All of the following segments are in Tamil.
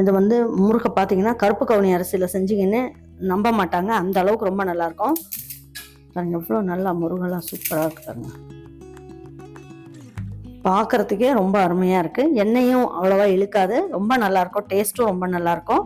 இது வந்து முறுக்கை பார்த்தீங்கன்னா கருப்பு கவுனி அரிசியில் செஞ்சீங்கன்னு நம்ப மாட்டாங்க. அந்த அளவுக்கு ரொம்ப நல்லாயிருக்கும் பாருங்க எவ்வளோ நல்லா முருகெல்லாம் சூப்பராக இருக்கு பார்க்குறதுக்கே பார்க்கறதுக்கே ரொம்ப அருமையாக இருக்குது எண்ணெயும் அவ்வளோவா இழுக்காது. ரொம்ப நல்லாயிருக்கும் டேஸ்ட்டும் ரொம்ப நல்லாயிருக்கும்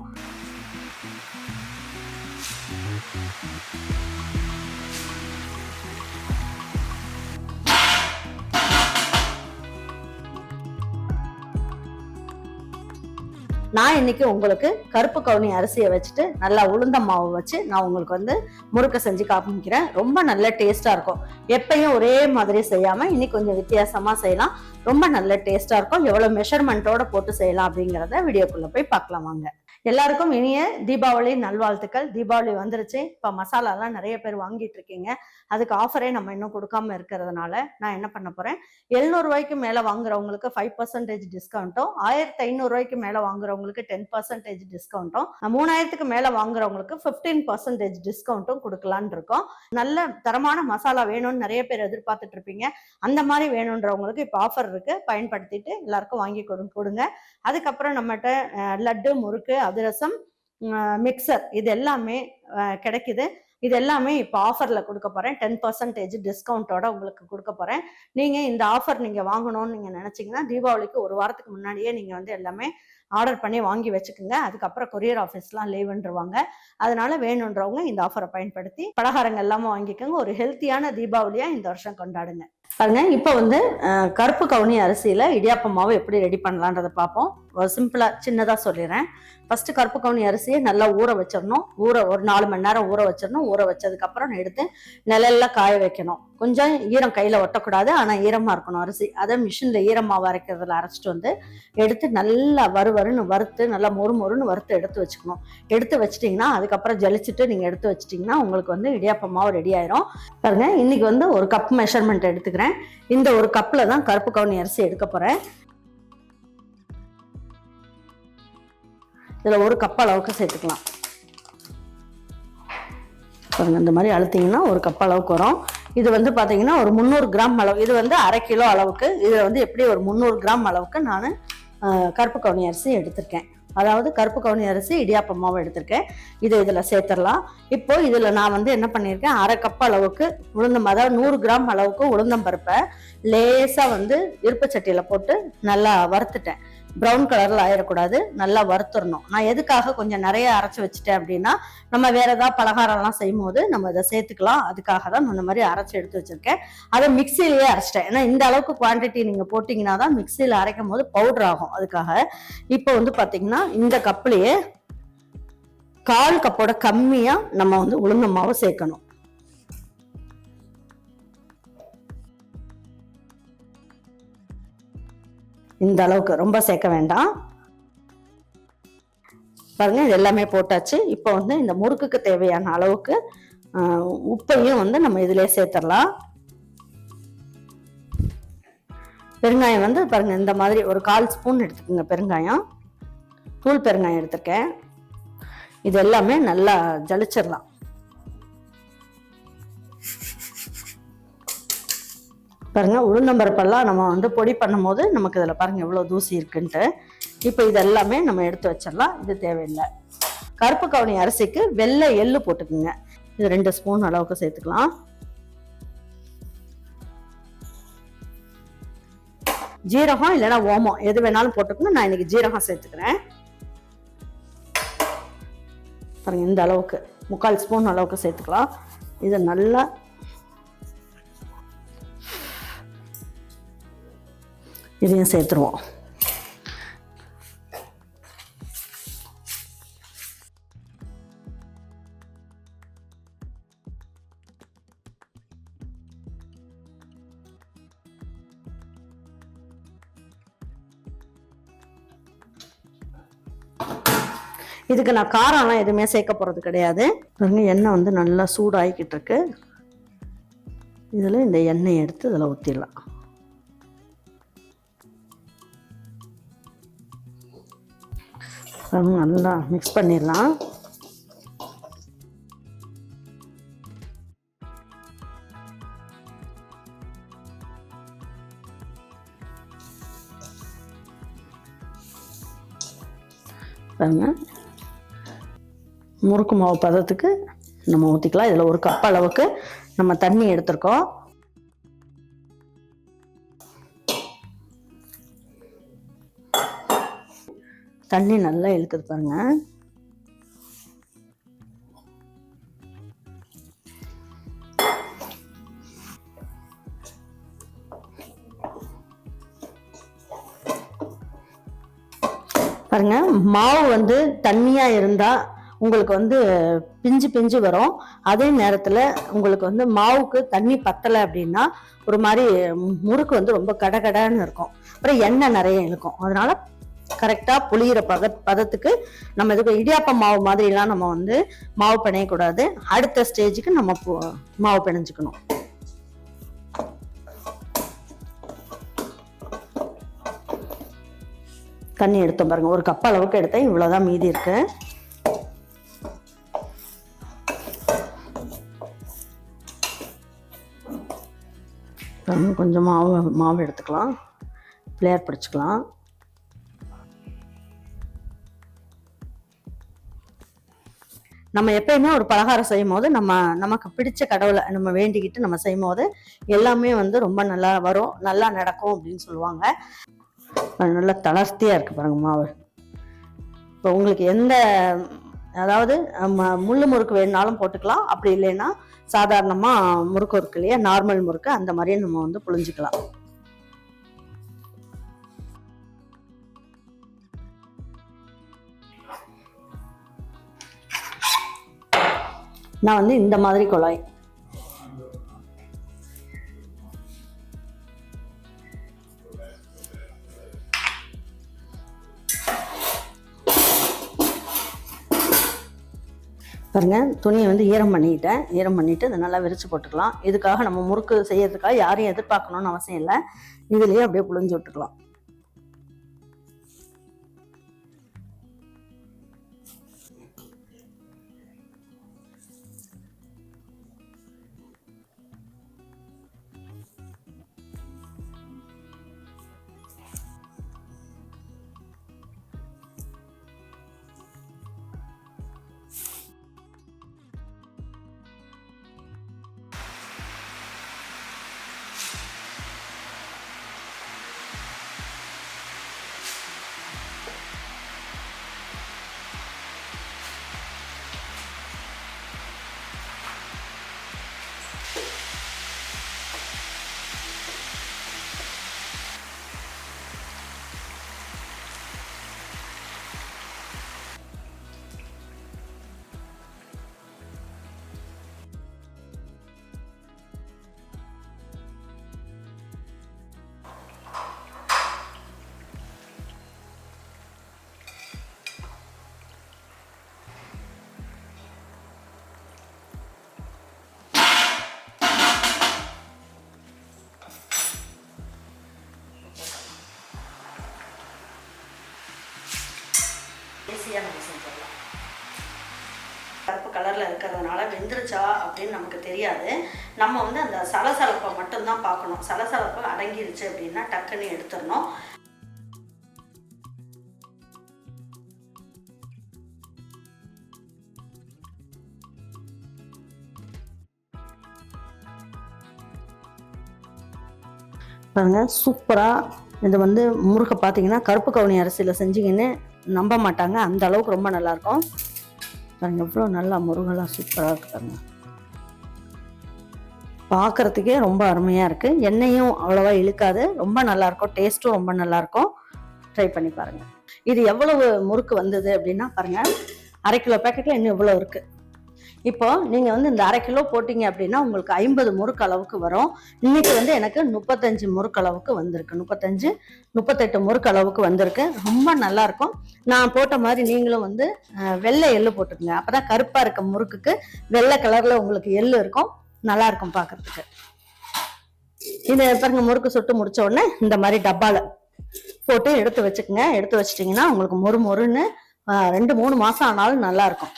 நான் இன்னைக்கு உங்களுக்கு கருப்பு கவுனி அரிசியை வச்சுட்டு நல்லா உளுந்த மாவு வச்சு நான் உங்களுக்கு வந்து முறுக்க செஞ்சு காமிக்கிறேன். ரொம்ப நல்ல டேஸ்டா இருக்கும். எப்பயும் ஒரே மாதிரி செய்யாம இன்னைக்கு கொஞ்சம் வித்தியாசமா செய்யலாம். ரொம்ப நல்ல டேஸ்டா இருக்கும். எவ்வளவு மெஷர்மெண்ட்டோட போட்டு செய்யலாம் அப்படிங்கிறத வீடியோக்குள்ள போய் பார்க்கலாம் வாங்க. எல்லாருக்கும் இனிய தீபாவளி நல்வாழ்த்துக்கள். தீபாவளி வந்துருச்சு. இப்போ மசாலாலாம் நிறைய பேர் வாங்கிட்டு இருக்கீங்க. அதுக்கு ஆஃபரே நம்ம இன்னும் கொடுக்காம இருக்கிறதுனால நான் என்ன பண்ண போறேன்? எழுநூறுவாய்க்கு மேலே வாங்குறவங்களுக்கு ஃபைவ் பர்சன்டேஜ் டிஸ்கவுண்ட்டும் ஆயிரத்தி ஐநூறுரூவாய்க்கு மேலே வாங்குறவங்களுக்கு டென் பர்சன்டேஜ் டிஸ்கவுண்ட்டும் மூணாயிரத்துக்கு மேலே வாங்குறவங்களுக்கு ஃபிஃப்டீன் பர்சன்டேஜ் டிஸ்கவுண்ட்டும் கொடுக்கலான்னு இருக்கோம். நல்ல தரமான மசாலா வேணும்னு நிறைய பேர் எதிர்பார்த்துட்டு இருப்பீங்க. அந்த மாதிரி வேணுன்றவங்களுக்கு இப்போ ஆஃபர் இருக்கு. பயன்படுத்திட்டு எல்லாருக்கும் வாங்கி கொடுங்க. அதுக்கப்புறம் நம்மகிட்ட லட்டு முறுக்கு அதிரசம் மிக்சர் இது எல்லாமே கிடைக்குது. இது எல்லாமே இப்போ ஆஃபரில் கொடுக்க போகிறேன் டென் பர்சன்டேஜ் டிஸ்கவுண்ட்டோட உங்களுக்கு கொடுக்க போகிறேன் நீங்கள் இந்த ஆஃபர் நீங்கள் வாங்கணும்னு நீங்கள் நினச்சிங்கன்னா தீபாவளிக்கு ஒரு வாரத்துக்கு முன்னாடியே நீங்கள் வந்து எல்லாமே ஆர்டர் பண்ணி வாங்கி வச்சுக்கோங்க. அதுக்கப்புறம் கொரியர் ஆஃபீஸ்லாம் லீவுன்றவாங்க அதனால வேணுன்றவங்க இந்த ஆஃபரை பயன்படுத்தி பலகாரங்கள் எல்லாமே வாங்கிக்கோங்க. ஒரு ஹெல்த்தியான தீபாவளியாக இந்த வருஷம் கொண்டாடுங்க. பாருங்க இப்போ வந்து கருப்பு கவுனி அரிசியில் இடியாப்ப மாவு எப்படி ரெடி பண்ணலான்றதை பார்ப்போம். ஒரு சின்னதாக சொல்லிடுறேன் ஃபஸ்ட்டு கருப்பு கவுனி அரிசியை நல்லா ஊற வச்சிடணும். ஊற ஒரு நாலு மணி நேரம் ஊற வச்சிடணும். ஊற வச்சதுக்கப்புறம் எடுத்து நிழல்ல காய வைக்கணும். கொஞ்சம் ஈரம் கையில் ஒட்டக்கூடாது ஆனால் ஈரமாக இருக்கணும் அரிசி. அதை மிஷினில் ஈரமாவு அரைக்கிறதுல அரைச்சிட்டு வந்து எடுத்து நல்லா வறுவருன்னு வறுத்து நல்லா மொறு மொறுன்னு வறுத்து எடுத்து வச்சுக்கணும். எடுத்து வச்சிட்டிங்கன்னா அதுக்கப்புறம் ஜலிச்சுட்டு நீங்கள் எடுத்து வச்சிட்டிங்கன்னா உங்களுக்கு வந்து இடியாப்ப மாவு ரெடி ஆயிரும். பாருங்கள் இன்றைக்கி வந்து ஒரு கப் மெஷர்மெண்ட் எடுத்துக்கிறேன். இந்த ஒரு கப்பில் தான் கருப்பு கவுனி அரிசி எடுக்க போகிறேன் இதில் ஒரு கப் அளவுக்கு சேர்த்துக்கலாம். பாருங்க இந்த மாதிரி அழுத்திங்கன்னா ஒரு கப் அளவுக்கு வரும். இது வந்து பார்த்தீங்கன்னா ஒரு முந்நூறு கிராம் அளவு இது வந்து அரை கிலோ அளவுக்கு இதில் வந்து எப்படி ஒரு முந்நூறு கிராம் அளவுக்கு நான் கருப்பு கவுனி அரிசி எடுத்திருக்கேன். அதாவது கருப்பு கவுனி அரிசி இடியாப்ப மாவு எடுத்திருக்கேன். இதை இதில் சேர்த்துடலாம். இப்போ இதில் நான் வந்து என்ன பண்ணியிருக்கேன்? அரை கப் அளவுக்கு உளுந்தம் அதாவது நூறு கிராம் அளவுக்கு உளுந்தம் பருப்பை லேசாக வந்து இருப்பு சட்டியில் போட்டு நல்லா வறுத்துட்டேன். ப்ரௌன் கலரில் ஆயிடக்கூடாது நல்லா வறுத்துடணும் நான் எதுக்காக கொஞ்சம் நிறைய அரைச்சி வச்சுட்டேன் அப்படின்னா நம்ம வேற ஏதாவது பலகாரம்லாம் செய்யும் போது நம்ம இதை சேர்த்துக்கலாம். அதுக்காக தான் நான் இந்த மாதிரி அரைச்சி எடுத்து வச்சிருக்கேன். அதை மிக்சிலேயே அரைச்சிட்டேன். ஏன்னா இந்த அளவுக்கு குவான்டிட்டி நீங்கள் போட்டிங்கன்னா தான் மிக்சியில் அரைக்கும் போது பவுடர் ஆகும். அதுக்காக இப்போ வந்து பார்த்தீங்கன்னா இந்த கப்லேயே கால் கப்போட கம்மியாக நம்ம வந்து உளுந்த மாவு சேர்க்கணும். இந்த அளவுக்கு ரொம்ப சேர்க்க வேண்டாம். பாருங்க இது எல்லாமே போட்டாச்சு. இப்போ வந்து இந்த முறுக்குக்கு தேவையான அளவுக்கு உப்பையும் வந்து நம்ம இதிலே சேர்த்துடலாம். பெருங்காயம் வந்து பாருங்க இந்த மாதிரி ஒரு கால் ஸ்பூன் எடுத்துக்கோங்க பெருங்காயம். தூள் பெருங்காயம் எடுத்திருக்கேன். இது எல்லாமே நல்லா ஜலிச்சிடலாம். பாருங்கள் உளுந்தம்பருப்பெல்லாம் நம்ம வந்து பொடி பண்ணும்போது நமக்கு இதில் பாருங்கள் எவ்வளோ தூசி இருக்குன்ட்டு. இப்போ இதெல்லாமே நம்ம எடுத்து வச்சிடலாம் இது தேவையில்லை. கருப்பு கவுனி அரிசிக்கு வெள்ளை எள்ளு போட்டுக்குங்க. இது ரெண்டு ஸ்பூன் அளவுக்கு சேர்த்துக்கலாம். ஜீரகம் இல்லைன்னா ஓமம் எது வேணாலும் போட்டுக்கணும் நான் இன்னைக்கு ஜீரகம் சேர்த்துக்கிறேன். பாருங்க இந்த அளவுக்கு முக்கால் ஸ்பூன் அளவுக்கு சேர்த்துக்கலாம். இதை நல்லா இதையும் சேர்த்துருவோம். இதுக்கு நான் காரம்லாம் எதுவுமே சேர்க்க போகிறது கிடையாது. பாருங்க எண்ணெய் வந்து நல்லா சூடாகிக்கிட்டு இருக்கு. இதில் இந்த எண்ணெய் எடுத்து இதில் ஊற்றிடலாம் நல்லா மிக்ஸ் பண்ணிடலாம். பாருங்க. முறுக்கு மாவு பதத்துக்கு நம்ம ஊற்றிக்கலாம் இதில் ஒரு கப் அளவுக்கு நம்ம தண்ணி எடுத்திருக்கோம். தண்ணி நல்லா இழுக்குது பாருங்க. பாருங்க மாவு வந்து தண்ணியா இருந்தா உங்களுக்கு வந்து பிஞ்சு பிஞ்சு வரும். அதே நேரத்துல உங்களுக்கு வந்து மாவுக்கு தண்ணி பத்தலை அப்படின்னா ஒரு மாதிரி முறுக்கு வந்து ரொம்ப கடகடன்னு இருக்கும். அப்புறம் எண்ணெய் நிறைய இழுக்கும். அதனால கரெக்டாக புளியிற பத பதத்துக்கு நம்ம இதுக்கு இடியாப்ப மாவு மாதிரிலாம் நம்ம வந்து மாவு பிணையக்கூடாது. அடுத்த ஸ்டேஜுக்கு நம்ம மாவு பிணைஞ்சுக்கணும். தண்ணி எடுத்தோம் பாருங்க. ஒரு கப் அளவுக்கு எடுத்தேன். இவ்வளோதான் மீதி இருக்கு. கொஞ்சம் மாவு மாவு எடுத்துக்கலாம். பிளேயர் பிடிச்சிக்கலாம். நம்ம எப்பயுமே ஒரு பலகாரம் செய்யும் போது நம்ம நமக்கு பிடிச்ச கடவுளை நம்ம வேண்டிக்கிட்டு நம்ம செய்யும் போது எல்லாமே வந்து ரொம்ப நல்லா வரும். நல்லா நடக்கும் அப்படின்னு சொல்லுவாங்க. நல்லா தளர்த்தியா இருக்கு பாருங்க மாவு. இப்போ உங்களுக்கு எந்த அதாவது முள்ளு முறுக்கு வேணுனாலும் போட்டுக்கலாம். அப்படி இல்லைன்னா சாதாரணமா முறுக்கு இருக்கு இல்லையா? நார்மல் முறுக்கு அந்த மாதிரியே நம்ம வந்து புழிஞ்சிக்கலாம். நான் வந்து இந்த மாதிரி குழாய். பாருங்க துணியை வந்து ஈரம் பண்ணிக்கிட்டேன் ஈரம் பண்ணிட்டு இதை நல்லா விரிச்சு போட்டுக்கலாம். இதுக்காக நம்ம முறுக்கு செய்யறதுக்காக யாரையும் எதிர்பார்க்கணும்னு அவசியம் இல்லை. இதுலயே அப்படியே புழிஞ்சு விட்டுக்கலாம். ஈஸியாக நம்ம செஞ்சிடலாம் கருப்பு கலரில் இருக்கிறதுனால வெந்துருச்சா அப்படின்னு நமக்கு தெரியாது. நம்ம வந்து அந்த சலசலப்பை மட்டும்தான் பார்க்கணும். சலசலப்பு அடங்கிருச்சு அப்படின்னா டக்குன்னு எடுத்துடணும். பாருங்கள் சூப்பராக இது வந்து முறுக்கை பார்த்தீங்கன்னா கருப்பு கவுனி அரிசியில் செஞ்சிங்கன்னு நம்ப மாட்டாங்க. அந்த அளவுக்கு ரொம்ப நல்லா இருக்கும் பாருங்க எவ்வளோ நல்லா முருகெல்லாம் சூப்பராக இருக்கு பார்க்குறதுக்கே பார்க்கறதுக்கே ரொம்ப அருமையாக இருக்குது எண்ணெயும் அவ்வளோவா இழுக்காது. ரொம்ப நல்லாயிருக்கும் டேஸ்ட்டும் ரொம்ப நல்லா இருக்கும் ட்ரை பண்ணி பாருங்க. இது எவ்வளவு முறுக்கு வந்தது அப்படின்னா பாருங்கள் அரை கிலோ பேக்கெட்டில் இன்னும் இவ்வளோ இருக்குது இப்போ நீங்கள் வந்து இந்த அரை கிலோ போட்டீங்க அப்படின்னா உங்களுக்கு ஐம்பது முறுக்கு அளவுக்கு வரும். இன்னைக்கு வந்து எனக்கு முப்பத்தஞ்சு முறுக்கு அளவுக்கு வந்திருக்கு. முப்பத்தஞ்சு முப்பத்தெட்டு முறுக்கு அளவுக்கு வந்திருக்கு. ரொம்ப நல்லாயிருக்கும் நான் போட்ட மாதிரி நீங்களும் வந்து வெள்ளை எள்ளு போட்டுக்கோங்க. அப்பதான் கருப்பாக இருக்க முறுக்குக்கு வெள்ளை கலரில் உங்களுக்கு எள்ளு இருக்கும். நல்லாயிருக்கும் பார்க்குறதுக்கு இதை இது பாருங்க முறுக்கு சுட்டு முடிச்ச உடனே இந்த மாதிரி டப்பாவில் போட்டு எடுத்து வச்சுக்கோங்க. எடுத்து வச்சிட்டிங்கன்னா உங்களுக்கு மொறு மொறுன்னு ரெண்டு மூணு மாதம் ஆனாலும் நல்லாயிருக்கும்